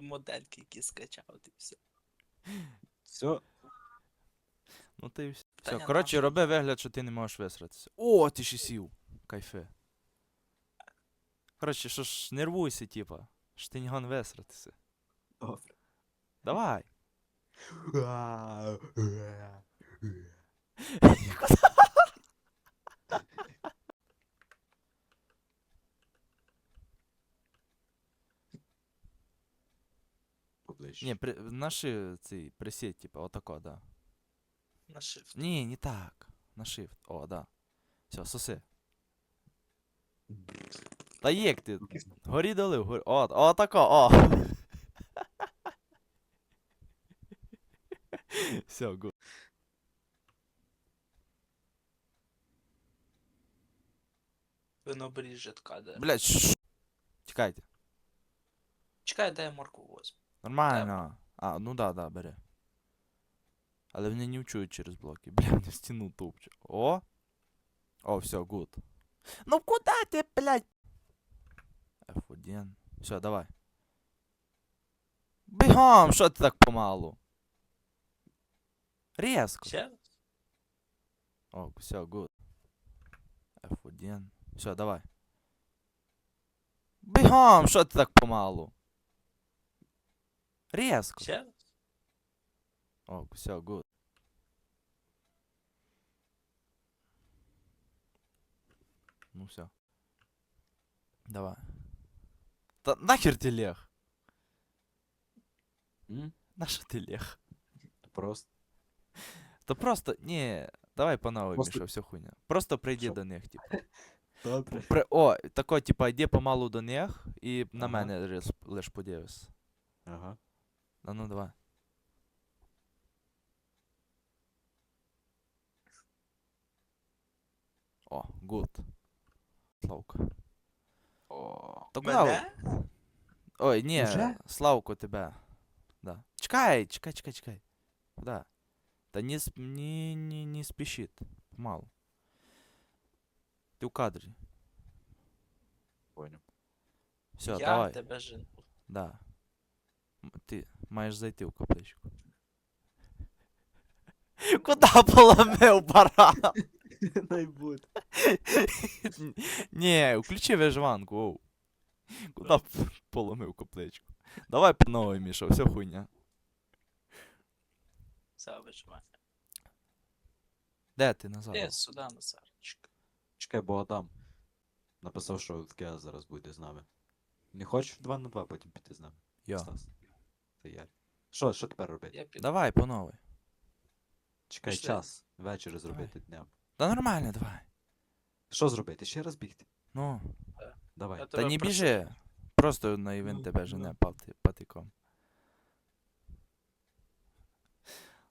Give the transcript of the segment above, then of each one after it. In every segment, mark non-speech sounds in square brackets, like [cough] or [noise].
Модельки, які скачав, і все. Все. Ну ти все. Та Все, ні, коротше, роби вигляд, що ти не можеш висратися. О, ти ще сів. Кайфе. Коротше, що ж, нервуйся, типа. Що ти не гон висратися. Добре. Давай. [laughs] Ні, при, наши цей присід, типа, отако, да. На shift. Ні, не так. На shift. О, да. Все, соси. Та як ти? Горі долив, горі. О, о, тако, о. [laughs] Все, гуд. Винобріз житка, де. Блять, ш... Тікайте. Чекай, дай я морку возьму. Нормально. А, ну да, да, бери. Але вони не вчують через блоки. [laughs] Бля, мене в стіну тупче. О! О, все, гуд. Ну куда ти, блядь? F1. Все, давай. Бігом, що ти так помалу? Резко. Ще раз? О, все, гуд. F1. Все, давай. Бігом, що ти так помалу? Резко. Ще раз? О, все, гуд. Ну все. Давай. Та нахер ти лег? М? Наша ти лег? Просто. То просто, не, давай по новой, Просто- Міша, все хуйня. Просто прийди Що? до них, типу. [laughs] Добре. При... О, тако, типа, йди помалу до них і на Ага. мене лиш, лиш подивись. Ага. А ну давай. О, гуд. Славка. О. Та куди? Мене? Ой, ні, Уже? Славку тебе. Да. Чекай, чекай, чекай, чекай. Куда? Та не, сп... не, не, не спішить. Помалу. Ти в кадрі. Понял. Все, я давай. тебе жену. Да. Ти маєш зайти в капличку. [laughs] Куда поломив баран? [laughs] Найбуд. Ні, включи виживанку, оу. Куда поломив капличку? Давай по новій, Міша, все хуйня. Все, виживання. Де ти назад? Іди сюди, Назарчик. Чекай, бо Адам написав, що таке зараз буде з нами. Не хочеш 2 на 2 потім піти з нами? Йо. Стас. Це. Що, що тепер робити? Я піду. Давай по новій. Чекай Пішли. час. Вечір зробити днем. Та нормально, давай. Що зробити? Ще раз бігти? Ну. Давай. Я Та тебе не прошу. біжи. Просто на івент Ну, тебе ну. жене пати, патиком.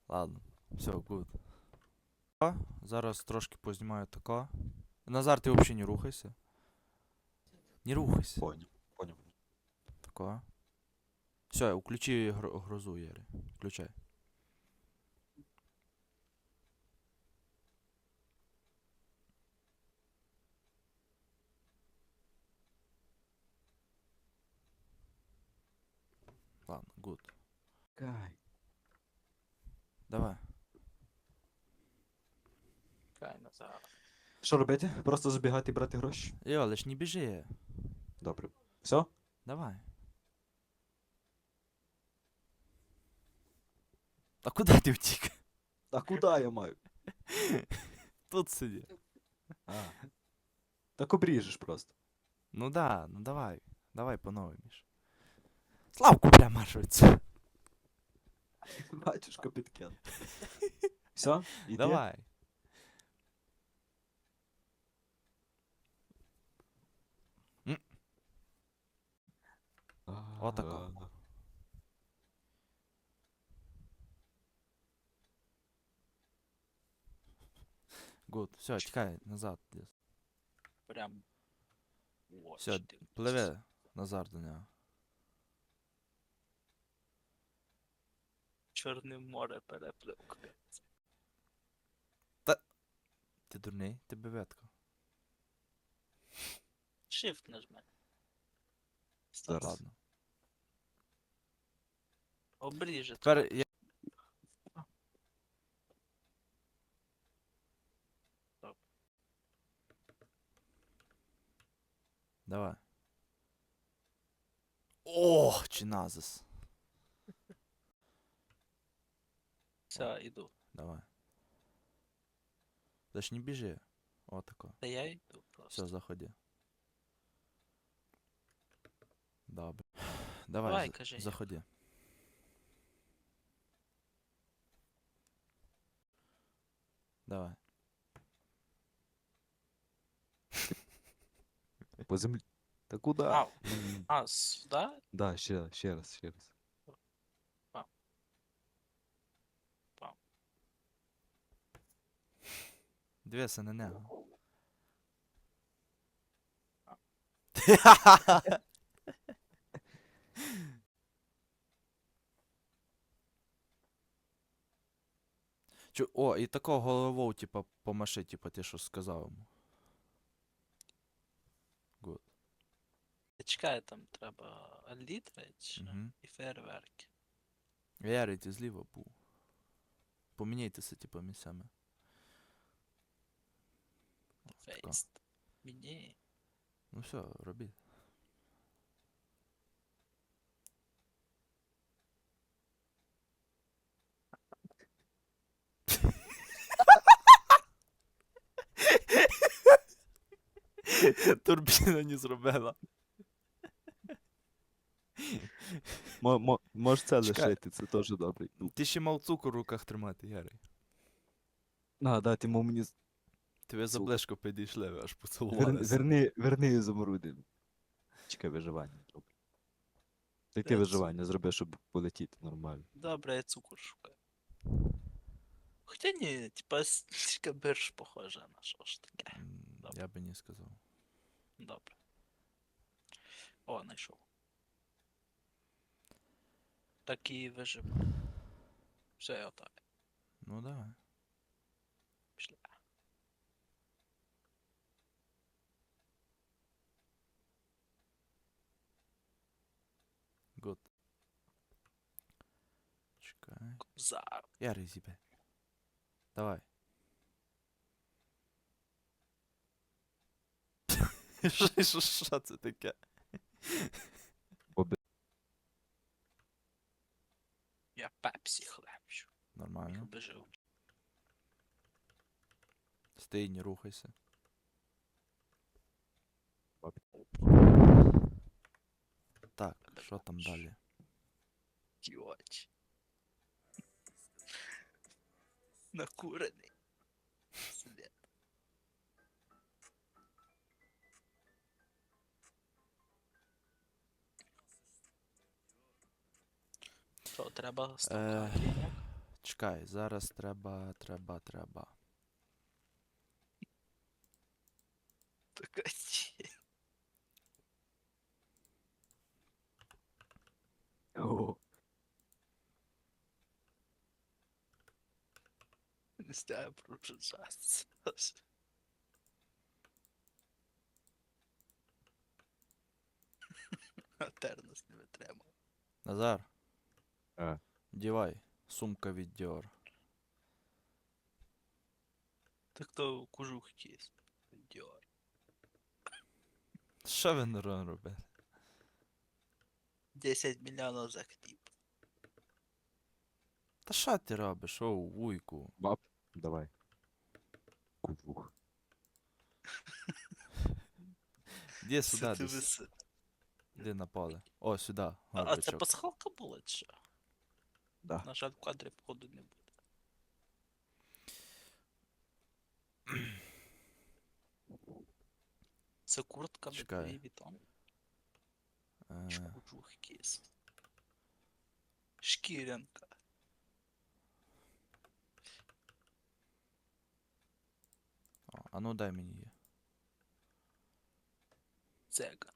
Ладно, все, гуд. О, Зараз трошки познімаю тако. Назар, ти взагалі не рухайся. Не рухайся. Поняв. Поняв. Тако. Все, включи гро- грозу, Єри. Включай. Ладно, гуд. Кай. Давай. Чекай, Назар. Що робити? Просто забігати і брати гроші? Йо, лиш не біжи. Добре. Все? Давай. А куди ти втік? А куди я маю? Тут сиді. А. Так обріжеш просто. Ну да, ну давай. Давай по новой, Міш. Славку бля маршрується. Батюшка підкен. Все? Іди? Давай. А, Отако. Гуд. Все, тікай назад. Прям. в Все. Пливе Назар до нього. Чорне море переплив. Ти дурний? Тебе ветка. Shift нажми. Ладно. Обріже. Тепер я. Давай. О, чиназис. Все, іду. Давай. Та ж не біжи. О, тако. Та я йду просто. Все, заходи. Добре. Давай, Давай, за- кажи. заходи. Давай. По землі. Та куди? А, а, сюди? Да, ще, ще раз, ще раз. Дивися на нього. Чу, о, і такого головою, типа, помаши, типа, ти що сказав йому. Чекай, там треба літри чи Угу. і фейерверки. Ярий, ти зліва був. Поміняйтеся, типа, місцями. Така. Фейст. Мені. Ну все, робіть. Турбіна не зробила. Можеш це Чекай. лишити, це теж добре. Ну, Ти ще мав цукор в руках тримати, Ярий. а, да, ти мав мені з- Тебе за Цукор. блешко підійшли, аж Вер, поцілувалися. верни, верни ізумруди. Чекай, виживання зроби. Та й ти Де виживання зроби, щоб полетіти нормально. Добре, я цукор шукаю. Хоча ні, типа с- [laughs] тільки бирж похоже на що ж таке. М, Добре. Я би не сказав. Добре. О, знайшов. Так і виживаю. Все, я готовий. Ну давай. [laughs] Пішли. Гуд. Чекай. Кобзар. Ярий зібе. Давай. Що- Що що це таке? пепсі хлебчу. Нормально. Бежив. Стій, не рухайся. Так, що там Бачиш. далі? Ті очі. Накурений. Що, треба Е, чекай, зараз треба, треба, треба. О, Не знаю про джаз. Тернос не витримав. Назар. А. Дівай. Сумка від Dior. Так то кожух якийсь. Діор. Що ви [laughs] не робите? 10 мільйонів за хліб. Та що ти робиш? Оу, вуйку. баб, давай. Кувух. Іди Це сюди ти десь. виси- Іди на поле. О, сюди. А, а це горбачок. пасхалка була чи що? Да. На жаль, в кадрі походу не буде. [clears throat] Це куртка від Чекай. Louis Vuitton. Чи Е, кожух якийсь. Шкірянка. о, а ну дай мені її. Цега.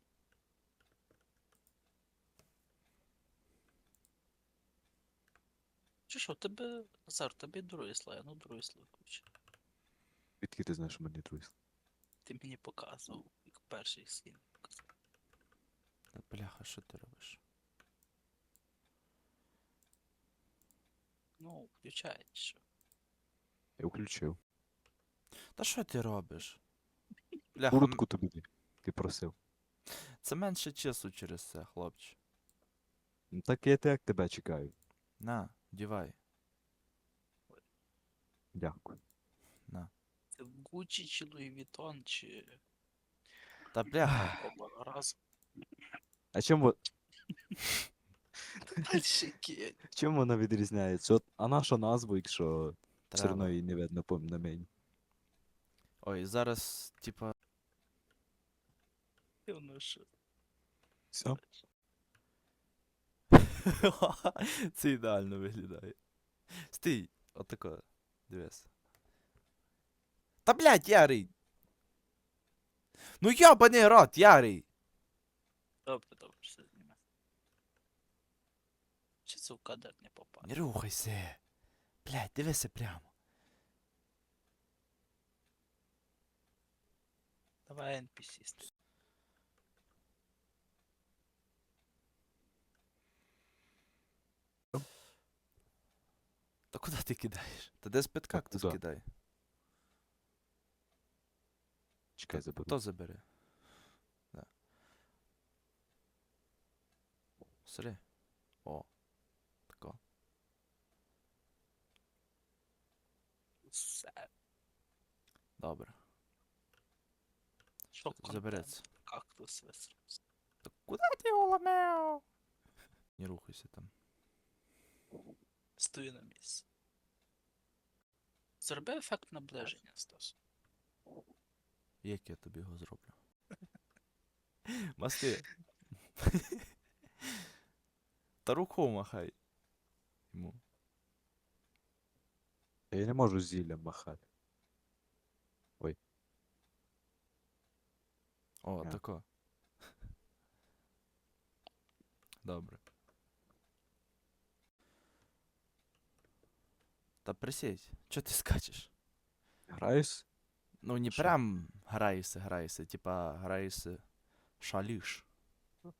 Чи що, тебе, Назар, тебе другий слой, ну другий слой включи. Відки ти знаєш, що мене друзі? Ти мені показував, як перший сін. Та бляха, що ти робиш? Ну, включай, що. Я включив. Та що ти робиш? [laughs] Бляха, Куртку тобі ти- ти просив. це менше часу через це, хлопче. Ну так я так тебе чекаю. На, дівай. Дякую. На. Це Гуччі чи Луї Вітон, чи Та бляха. оба разом. А чим, во- Дальше кінь. чим вона відрізняється? От, а наша назва, якщо все Треба. одно її не видно по на мені. Ой, зараз, типа. Воно що. Все? [laughs] Це ідеально виглядає. Стій, отако. Дивись. Та блядь, Ярий! Ну йобаний рот, Ярий! Добре, добре, все зніме. Чи це в кадр не попав? Не рухайся. Блядь, дивися прямо. Давай NPC. [laughs] Та куди ти кидаєш? Та десь під кактус куди? кидай. Чекай, заберу. То забери. Да. Сри. О. Тако. Все. Добре. Що Забереться. Кактус висрався. Та куди ти його ламав? Не рухайся там. Стою на місці. Зроби ефект наближення, Стас. Як я тобі його зроблю? [laughs] Масти. [laughs] Та рукою махай. Йому. Я не можу зіллям махати. О, тако. Добре. Та присядь, чого ти [laughs] скачеш? Граюсь? Ну, не Що? прям граєшся, граєшся, типа граєшся шаліш. [laughs]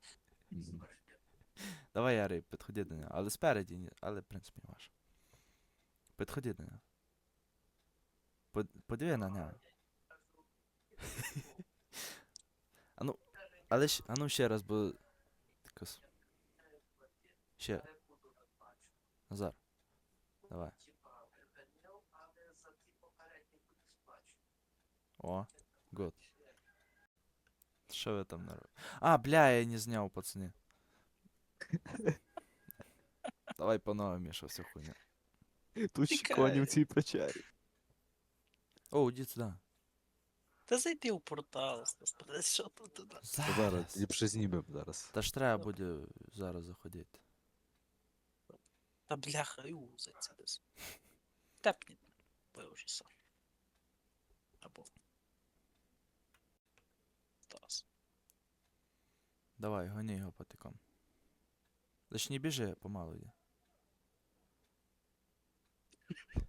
Давай, Ярий, підходи до нього. Але спереді, але в принципі ваш. Підходи до нього. Под- Подиви на нього. [laughs] а ну, але ще, а ну ще раз, бо. Ще. Назар. Давай. О, год. Що ви там наробили? А, бля, я не зняв, пацани. Давай по новому, Міша, все хуйня. Тут ще Тікай. коні в цій печері. О, іди сюди. Та зайди у портал, Стас, подивись, що тут туди. Та зараз, Зараз. ліпше знімем зараз. Та ж треба буде зараз заходити. Та бляха, і узиться десь. Тепні, виложи сам. Або. Стас. Давай, гони його потиком. Лиш не біжи, помалу йди. [laughs]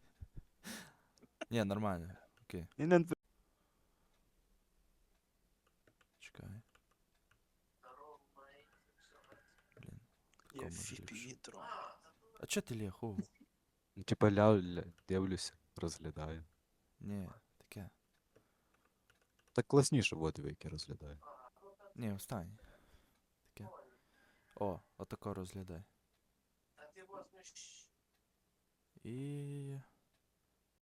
Ні, нормально. Окей, не чекай. Блін. Я ліпше? фіпі-дрон. А чо ти ліху? Ну, Типа ля, ля, дивлюся, розглядаю. Ні. Так класніше води які розглядаю. Ні, встань. Таке. О, отако розглядай. І